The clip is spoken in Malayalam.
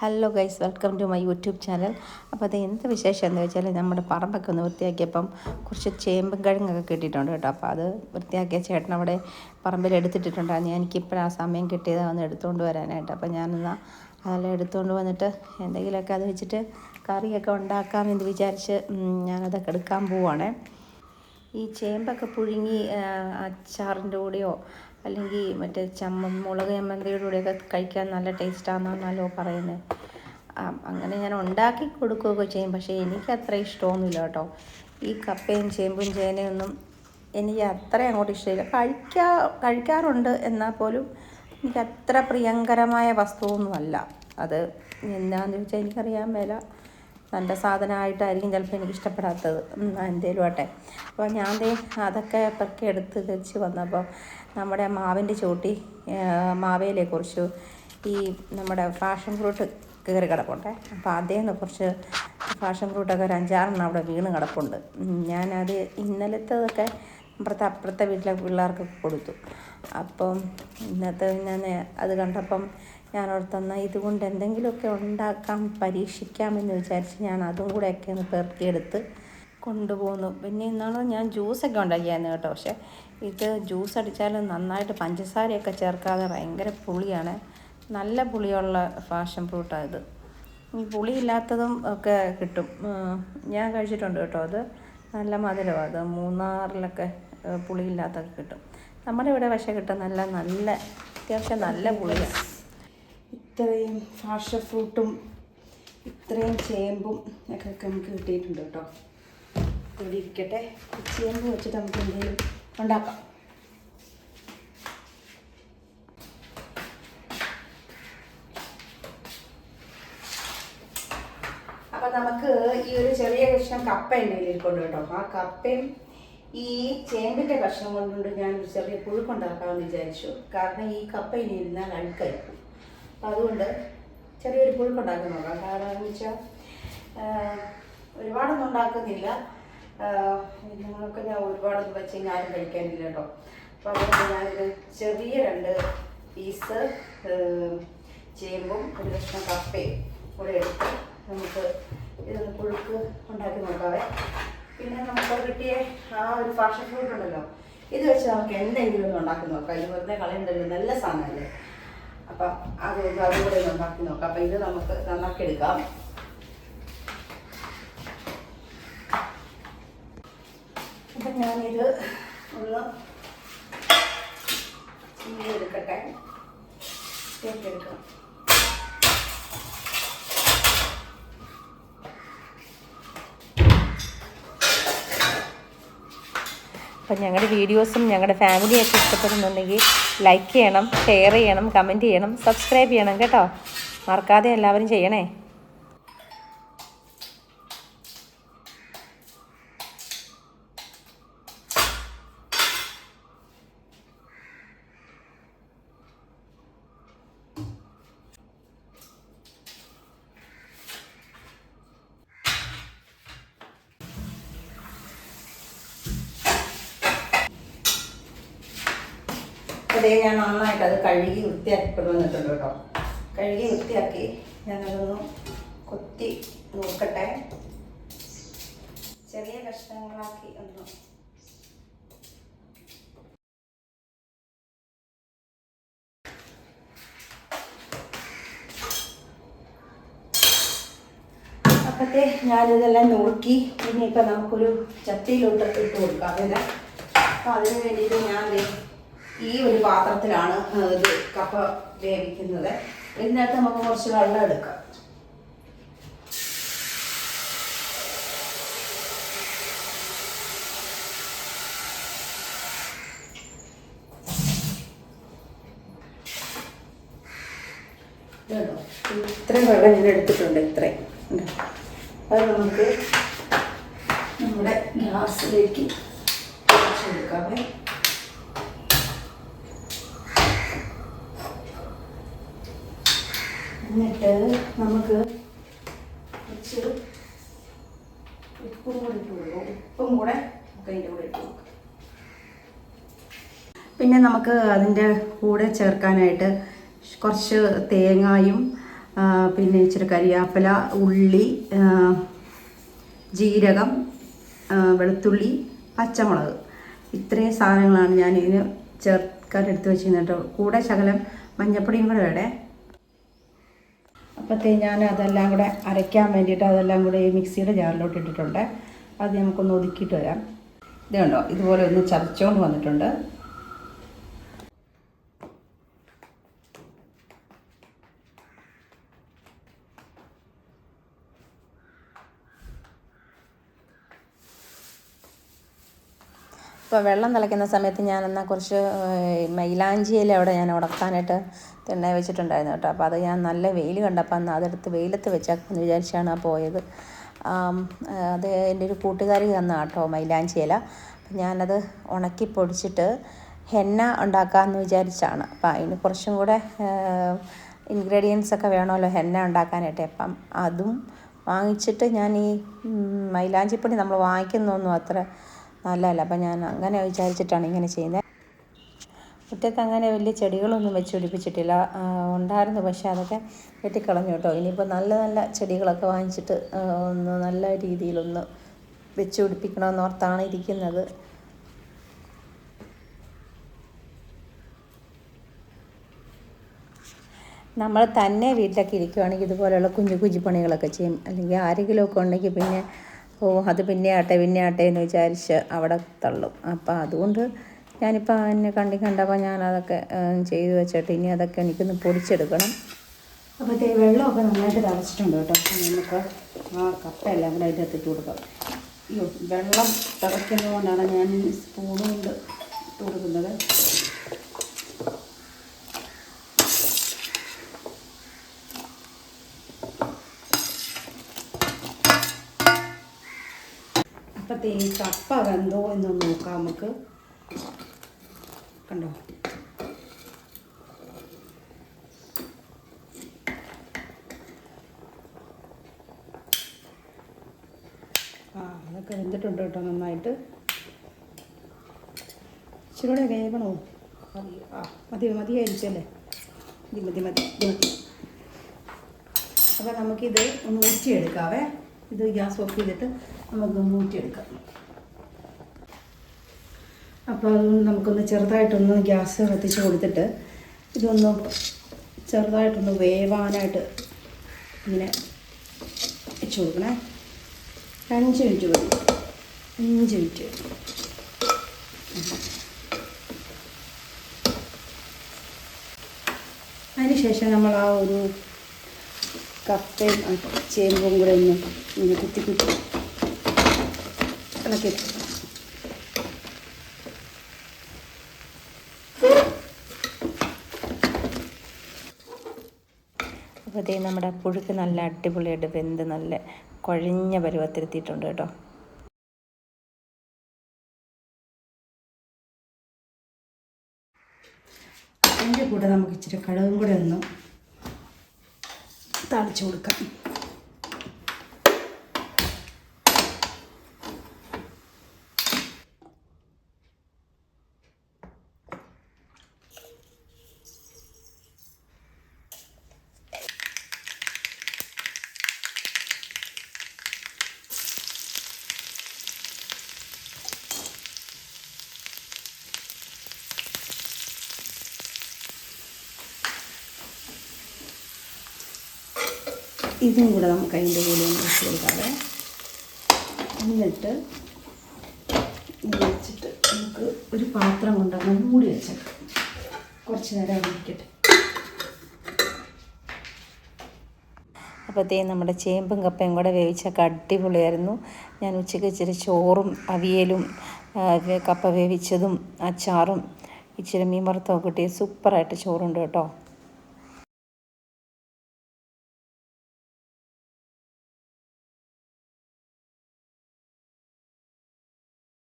Hello guys welcome to my YouTube channel അപ്പോൾ അത് എന്ത് വിശേഷം എന്ന് വെച്ചാൽ നമ്മുടെ പറമ്പൊക്കെ ഒന്ന് വൃത്തിയാക്കിയപ്പം കുറച്ച് ചേമ്പും കിഴങ്ങൊക്കെ കിട്ടിയിട്ടുണ്ട് കേട്ടോ. അപ്പോൾ അത് വൃത്തിയാക്കിയ ചേട്ടൻ അവിടെ പറമ്പിൽ എടുത്തിട്ടിട്ടുണ്ടായിരുന്നു. എനിക്കിപ്പോൾ ആ സമയം കിട്ടിയത് ഒന്ന് എടുത്തുകൊണ്ട് വരാനായിട്ട്. അപ്പോൾ ഞാനെന്നാൽ അതെല്ലാം എടുത്തുകൊണ്ട് വന്നിട്ട് എന്തെങ്കിലുമൊക്കെ അത് വെച്ചിട്ട് കറിയൊക്കെ ഉണ്ടാക്കാമെന്ന് വിചാരിച്ച് ഞാനതൊക്കെ എടുക്കാൻ പോവാണേ. ഈ ചേമ്പൊക്കെ പുഴുങ്ങി അച്ചാറിന്റെ കൂടെയോ അല്ലെങ്കിൽ മറ്റേ ചമ്മ മുളക് ചമ്മന്തിയുടെ കൂടെയൊക്കെ കഴിക്കാൻ നല്ല ടേസ്റ്റാണെന്നാണല്ലോ പറയുന്നത് അങ്ങനെ ഞാൻ ഉണ്ടാക്കി കൊടുക്കുകയൊക്കെ ചെയ്യും. പക്ഷേ എനിക്ക് അത്ര ഇഷ്ടമൊന്നുമില്ല കേട്ടോ. ഈ കപ്പയും ചേമ്പും ചേനയൊന്നും എനിക്ക് അത്ര അങ്ങോട്ട് ഇഷ്ടമില്ല. കഴിക്കാ കഴിക്കാറുണ്ട് എന്നാൽ പോലും എനിക്ക് അത്ര പ്രിയങ്കരമായ വസ്തുവൊന്നുമല്ല. അത് എന്താണെന്ന് ചോദിച്ചാൽ എനിക്കറിയാൻ മേല. നല്ല സാധനമായിട്ടായിരിക്കും ചിലപ്പോൾ എനിക്ക് ഇഷ്ടപ്പെടാത്തത്. എന്തേലും ആട്ടെ അപ്പോൾ ഞാൻ അതൊക്കെ പെറുക്കി എടുത്ത് തിരിച്ച് വന്നപ്പോൾ നമ്മുടെ മാവിന്റെ ചോട്ടി മാവേലെ കുറിച്ച് ഈ നമ്മുടെ ഫാഷൻ ഫ്രൂട്ട് കയറി കിടപ്പുണ്ടേ. അപ്പോൾ അതേ നിന്ന് കുറച്ച് ഫാഷൻ ഫ്രൂട്ടൊക്കെ ഒരു അഞ്ചാറെണ്ണം അവിടെ വീണ് കിടപ്പുണ്ട്. ഞാനത് ഇന്നലത്തതൊക്കെ അപ്പുറത്തെ അപ്പുറത്തെ വീട്ടിലെ പിള്ളേർക്ക് കൊടുത്തു. അപ്പം ഇന്നത്തെ ഞാൻ അത് കണ്ടപ്പം ഞാൻ ഓർത്തന്ന ഇതുകൊണ്ട് എന്തെങ്കിലുമൊക്കെ ഉണ്ടാക്കാം പരീക്ഷിക്കാമെന്ന് വിചാരിച്ച് ഞാൻ അതും കൂടെയൊക്കെ ഒന്ന് പെറുക്കിയെടുത്ത് കൊണ്ടുപോകുന്നു പിന്നെ ഇന്നാണ് ഞാൻ ജ്യൂസൊക്കെ ഉണ്ടാക്കിയായിരുന്നു കേട്ടോ. പക്ഷേ ഇത് ജ്യൂസ് അടിച്ചാൽ നന്നായിട്ട് പഞ്ചസാരയൊക്കെ ചേർക്കാതെ ഭയങ്കര പുളിയാണ്. നല്ല പുളിയുള്ള ഫാഷൻ ഫ്രൂട്ടാണ് ഇത്. ഈ പുളിയില്ലാത്തതും ഒക്കെ കിട്ടും. ഞാൻ കഴിച്ചിട്ടുണ്ട് കേട്ടോ അത്. നല്ല മധുരമാണ് അത്. മൂന്നാറിലൊക്കെ പുളിയില്ലാത്തൊക്കെ കിട്ടും. നമ്മുടെ ഇവിടെ പക്ഷേ കിട്ടും നല്ല നല്ല അത്യാവശ്യം നല്ല പുളിയാണ്. ഇത്രയും ഫാഷ ഫ്രൂട്ടും ഇത്രയും ചേമ്പും ഒക്കെ നമുക്ക് കിട്ടിയിട്ടുണ്ട് കേട്ടോ. ഇവിടെ ഇരിക്കട്ടെ. ചേമ്പ് വെച്ചിട്ട് നമുക്ക് എന്തെങ്കിലും ഉണ്ടാക്കാം. അപ്പം നമുക്ക് ഈ ഒരു ചെറിയ കഷ്ണം കപ്പ എന്റെ കയ്യിലിരിക്കൊണ്ട് കേട്ടോ. ആ കപ്പയും ഈ ചേമ്പിന്റെ കഷ്ണം കൊണ്ടുകൊണ്ട് ഞാൻ ഒരു ചെറിയ പുഴുക്കുണ്ടാക്കാമെന്ന് വിചാരിച്ചു. കാരണം ഈ കപ്പ ഇനി ഇരുന്നാൽ അഴുക്കായിരിക്കും. അപ്പം അതുകൊണ്ട് ചെറിയൊരു പുഴുക്കുണ്ടാക്കി നോക്കാം. കാരണം എന്ന് വെച്ചാൽ ഒരുപാടൊന്നും ഉണ്ടാക്കുന്നില്ല. നിങ്ങൾക്ക് ഞാൻ ഒരുപാടൊന്നും വെച്ച് ഞാനും കഴിക്കാനില്ല കേട്ടോ. അപ്പോൾ അതുകൊണ്ട് ഞാനൊരു ചെറിയ രണ്ട് പീസ് ചേമ്പും ഒരു കഷ്ണം കപ്പയും കൂടെ എടുത്ത് നമുക്ക് ഇതൊന്ന് പുഴുക്ക് ഉണ്ടാക്കി നോക്കാവേ. പിന്നെ നമുക്ക് കിട്ടിയ ആ ഒരു ഫാഷൻ ഫ്രൂട്ട് ഉണ്ടല്ലോ ഇത് വെച്ച് നമുക്ക് എന്തെങ്കിലും ഒന്ന് ഉണ്ടാക്കി നോക്കാം. ഇത് വെറുതെ കളയണ്ടല്ലോ നല്ല സാധനമല്ലേ? അപ്പം അതുകൊണ്ട് അതുകൂടെ നന്നാക്കി നോക്കാം. അപ്പം ഇത് നമുക്ക് നന്നാക്കി എടുക്കാം അപ്പം ഞാനിത് ഒന്ന് എടുക്കട്ടെ എടുക്കണം അപ്പം ഞങ്ങളുടെ വീഡിയോസും ഞങ്ങളുടെ ഫാമിലിയൊക്കെ ഇഷ്ടപ്പെടുന്നുണ്ടെങ്കിൽ ലൈക്ക് ചെയ്യണം ഷെയർ ചെയ്യണം കമന്റ് ചെയ്യണം സബ്സ്ക്രൈബ് ചെയ്യണം കേട്ടോ. മറക്കാതെ എല്ലാവരും ചെയ്യണേ. അതേ ഞാൻ നന്നായിട്ട് അത് കഴുകി വൃത്തിയാക്കി കൊണ്ടുവന്നിട്ടുണ്ട് കേട്ടോ. കഴുകി വൃത്തിയാക്കി ഞാനതൊന്ന് കൊത്തി നോക്കട്ടെ. ചെറിയ കഷ്ണങ്ങളാക്കി ഒന്ന് അപ്പത്തെ ഞാനിതെല്ലാം നോക്കി. ഇനിയിപ്പോൾ നമുക്കൊരു ചട്ടിയിലോട്ട് ഇട്ട് കൊടുക്കാം. അതെല്ലാം അപ്പോൾ അതിന് വേണ്ടിയിട്ട് ഞാൻ ദേ ഈ ഒരു പാത്രത്തിലാണ് ഇത് കപ്പ വേവിക്കുന്നത് ഇതിനകത്ത് നമുക്ക് കുറച്ച് വെള്ളം എടുക്കാം? ഇത്രയും വെള്ളം ഞാൻ എടുത്തിട്ടുണ്ട് ഇത്രയും. അത് നമുക്ക് നമ്മുടെ ഗ്ലാസ്സിലേക്ക് ഒഴിച്ചെടുക്കാമേ എന്നിട്ട് നമുക്ക് കുറച്ച് ഉപ്പും കൂടെ ഇട്ട് ഉപ്പും കൂടെ നമുക്ക് അതിന്റെ കൂടെ ഇട്ട് പിന്നെ നമുക്ക് അതിന്റെ കൂടെ ചേർക്കാനായിട്ട് കുറച്ച് തേങ്ങായും പിന്നെ ഇച്ചിരി കരിയാപ്പില ഉള്ളി ജീരകം വെളുത്തുള്ളി പച്ചമുളക്. ഇത്രയും സാധനങ്ങളാണ് ഞാൻ ചേർക്കാൻ എടുത്ത് വെച്ചിരുന്നത് കേട്ടോ. കൂടെ ശകലം മഞ്ഞപ്പൊടിയും കൂടെ വേണേ അപ്പോഴത്തേ ഞാൻ അതെല്ലാം കൂടെ അരയ്ക്കാൻ വേണ്ടിയിട്ട് അതെല്ലാം കൂടെ ഈ മിക്സിയുടെ ജാറിലോട്ട് ഇട്ടിട്ടുണ്ട്. അത് നമുക്കൊന്ന് ഒതുക്കിയിട്ട് വരാം. ഇത് കണ്ടോ ഇതുപോലെ ഒന്ന് ചതച്ചുകൊണ്ട് വന്നിട്ടുണ്ട്. ഇപ്പോൾ വെള്ളം തിളയ്ക്കുന്ന സമയത്ത് ഞാൻ എന്നാൽ കുറച്ച് മൈലാഞ്ചിയില അവിടെ ഞാൻ ഉടക്കാനായിട്ട് തിണ്ണ വെച്ചിട്ടുണ്ടായിരുന്നു കേട്ടോ. അപ്പോൾ അത് ഞാൻ നല്ല വെയിൽ കണ്ടപ്പോൾ അന്ന് അതെടുത്ത് വെയിലത്ത് വെച്ചേക്കാമെന്ന് വിചാരിച്ചാണ് പോയത്. അത് എന്റെ ഒരു കൂട്ടുകാരി തന്ന കേട്ടോ മൈലാഞ്ചിയില ഞാനത് ഉണക്കി പൊടിച്ചിട്ട് ഹെന്ന ഉണ്ടാക്കാമെന്ന് വിചാരിച്ചാണ്. അപ്പം അതിന് കുറച്ചും കൂടെ ഇൻഗ്രീഡിയൻസ് ഒക്കെ വേണമല്ലോ ഹെന്ന ഉണ്ടാക്കാനായിട്ട്. അപ്പം അതും വാങ്ങിച്ചിട്ട് ഞാൻ ഈ മൈലാഞ്ചിപ്പൊടി നമ്മൾ വാങ്ങിക്കുന്നൊന്നും അത്ര നല്ലതല്ല അപ്പം ഞാൻ അങ്ങനെ വിചാരിച്ചിട്ടാണ് ഇങ്ങനെ ചെയ്യുന്നത് മുറ്റത്ത് അങ്ങനെ വലിയ ചെടികളൊന്നും വെച്ച് പിടിപ്പിച്ചിട്ടില്ല. ഉണ്ടായിരുന്നു പക്ഷേ അതൊക്കെ വെട്ടിക്കളഞ്ഞു കേട്ടോ. ഇനിയിപ്പോൾ നല്ല നല്ല ചെടികളൊക്കെ വാങ്ങിച്ചിട്ട് ഒന്ന് നല്ല രീതിയിലൊന്ന് വെച്ച് പിടിപ്പിക്കണമെന്ന് ഓർത്താണ് ഇരിക്കുന്നത്. നമ്മൾ തന്നെ വീട്ടിലൊക്കെ ഇരിക്കുവാണെങ്കിൽ ഇതുപോലെയുള്ള കുഞ്ഞു കുഞ്ഞു പണികളൊക്കെ ചെയ്യും. അല്ലെങ്കിൽ ആരെങ്കിലുമൊക്കെ ഉണ്ടെങ്കിൽ പിന്നെ ഓ അത് പിന്നെ ആട്ടെ പിന്നെ ആട്ടെ എന്ന് വിചാരിച്ച് അവിടെ തള്ളും. അപ്പം അതുകൊണ്ട് ഞാനിപ്പോൾ എന്നെ കണ്ടി കണ്ടപ്പോൾ ഞാനതൊക്കെ ചെയ്തു വെച്ചിട്ട് ഇനി അതൊക്കെ എനിക്കൊന്ന് പൊടിച്ചെടുക്കണം. അപ്പോൾ വെള്ളമൊക്കെ നന്നായിട്ട് തിളച്ചിട്ടുണ്ട് കേട്ടോ. നമുക്ക് ആ കപ്പ എല്ലാം കൂടെ അതിന്റെ അകത്തിട്ട് കൊടുക്കാം. അയ്യോ വെള്ളം തിളയ്ക്കുന്നതുകൊണ്ടാണ് ഞാൻ സ്പൂൺ ഇട്ട് കൊടുക്കുന്നത് അപ്പത്തെ ഈ കപ്പ വെന്തോ എന്ന് നോക്കാം നമുക്ക്. കണ്ടോ? ആ അതൊക്കെ വെന്തിട്ടുണ്ട് കേട്ടോ നന്നായിട്ട്. ഇച്ചിരി കൂടെ വേവണോ? ആ മതി മതിയായിരിച്ചല്ലേ മതി മതി മതി അപ്പോൾ നമുക്കിത് ഒന്ന് ഊറ്റിയെടുക്കാവേ. ഇത് ഗ്യാസ് ഓഫ് ചെയ്തിട്ട് നമുക്കൊന്ന് മൂട്ടിയെടുക്കാം അപ്പോൾ അതൊന്ന് നമുക്കൊന്ന് ചെറുതായിട്ടൊന്ന് ഗ്യാസ് കത്തിച്ച് കൊടുത്തിട്ട് ഇതൊന്ന് ചെറുതായിട്ടൊന്ന് വേവാനായിട്ട് ഇങ്ങനെ വെച്ച് കൊടുക്കണേ. അഞ്ച് മിനിറ്റ് മതി. അഞ്ച് മിനിറ്റ്. അതിനുശേഷം നമ്മൾ ആ ഒരു കപ്പയും ചേമ്പും കൂടെ ഒന്ന് കുത്തി കുത്തി ഇളക്കി. അപ്പോൾ ഇതേ നമ്മുടെ പുഴുക്ക് നല്ല അടിപൊളിയായിട്ട് വെന്ത് നല്ല കുഴഞ്ഞ പരുവത്തിലെത്തിയിട്ടുണ്ട് കേട്ടോ അതിന്റെ കൂടെ നമുക്ക് ഇച്ചിരി കടുകും കൂടെ ഒന്ന് തളിച്ചു കൊടുക്കാം ഇതും കൂടെ നമുക്ക് അതിന്റെ കൂടെ ഒന്ന് വെച്ച് കൊടുക്കാവേ. എന്നിട്ട് വെച്ചിട്ട് നമുക്ക് ഒരു പാത്രം കൊണ്ടൊന്ന് മൂടി വെച്ചേക്കാം. കുറച്ച് നേരം അവിടെ ഇരിക്കട്ടെ. അപ്പോഴത്തേ നമ്മുടെ ചേമ്പും കപ്പയും കൂടെ വേവിച്ചൊക്കെ അടിപൊളിയായിരുന്നു. ഞാൻ ഉച്ചയ്ക്ക് ഇച്ചിരി ചോറും അവിയലും കപ്പ വേവിച്ചതും അച്ചാറും ഇച്ചിരി മീൻ വറുത്തമൊക്കെ കിട്ടിയ സൂപ്പറായിട്ട് ചോറുണ്ട് കേട്ടോ.